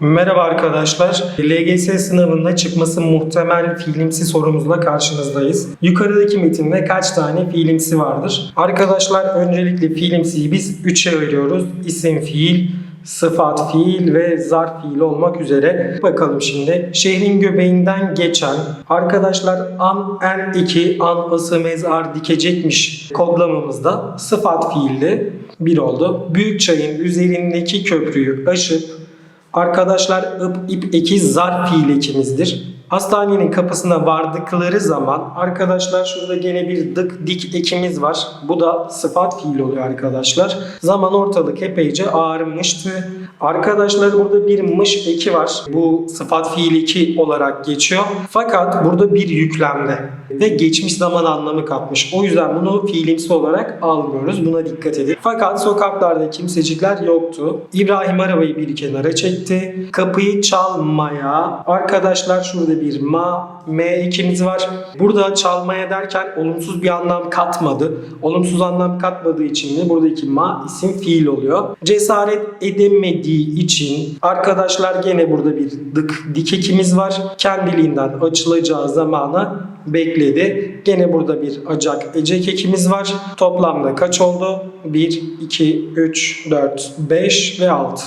Merhaba arkadaşlar. LGS sınavında çıkması muhtemel fiilimsi sorumuzla karşınızdayız. Yukarıdaki metinde kaç tane fiilimsi vardır? Arkadaşlar öncelikle fiilimsiyi biz 3'e ayırıyoruz. İsim fiil, sıfat fiil ve zarf fiil olmak üzere. Bakalım şimdi. Şehrin göbeğinden geçen arkadaşlar an en iki an ısı mezar dikecekmiş kodlamamızda sıfat fiilde bir oldu. Büyük çayın üzerindeki köprüyü aşıp Arkadaşlar ıp ip eki zarf fiil ekimizdir. Hastanenin kapısına vardıkları zaman arkadaşlar şurada gene bir dık dik ekimiz var. Bu da sıfat fiil oluyor arkadaşlar. Zaman ortalık epeyce ağarmıştı. Arkadaşlar burada bir mış eki var. Bu sıfat fiil eki olarak geçiyor. Fakat burada bir yüklemde ve geçmiş zaman anlamı katmış. O yüzden bunu fiilimsi olarak almıyoruz. Buna dikkat edin. Fakat sokaklarda kimsecikler yoktu. İbrahim arabayı bir kenara çekti. Kapıyı çalmaya. Arkadaşlar şurada bir ma, m ekimiz var. Burada çalmaya derken olumsuz bir anlam katmadı. Olumsuz anlam katmadığı için de buradaki ma isim fiil oluyor. Cesaret edemediği için arkadaşlar gene burada bir dık dik ekimiz var. Kendiliğinden açılacağı zamana bekledi. Gene burada bir acak ecek ekimiz var. Toplamda kaç oldu? 1, 2, 3, 4, 5 ve 6.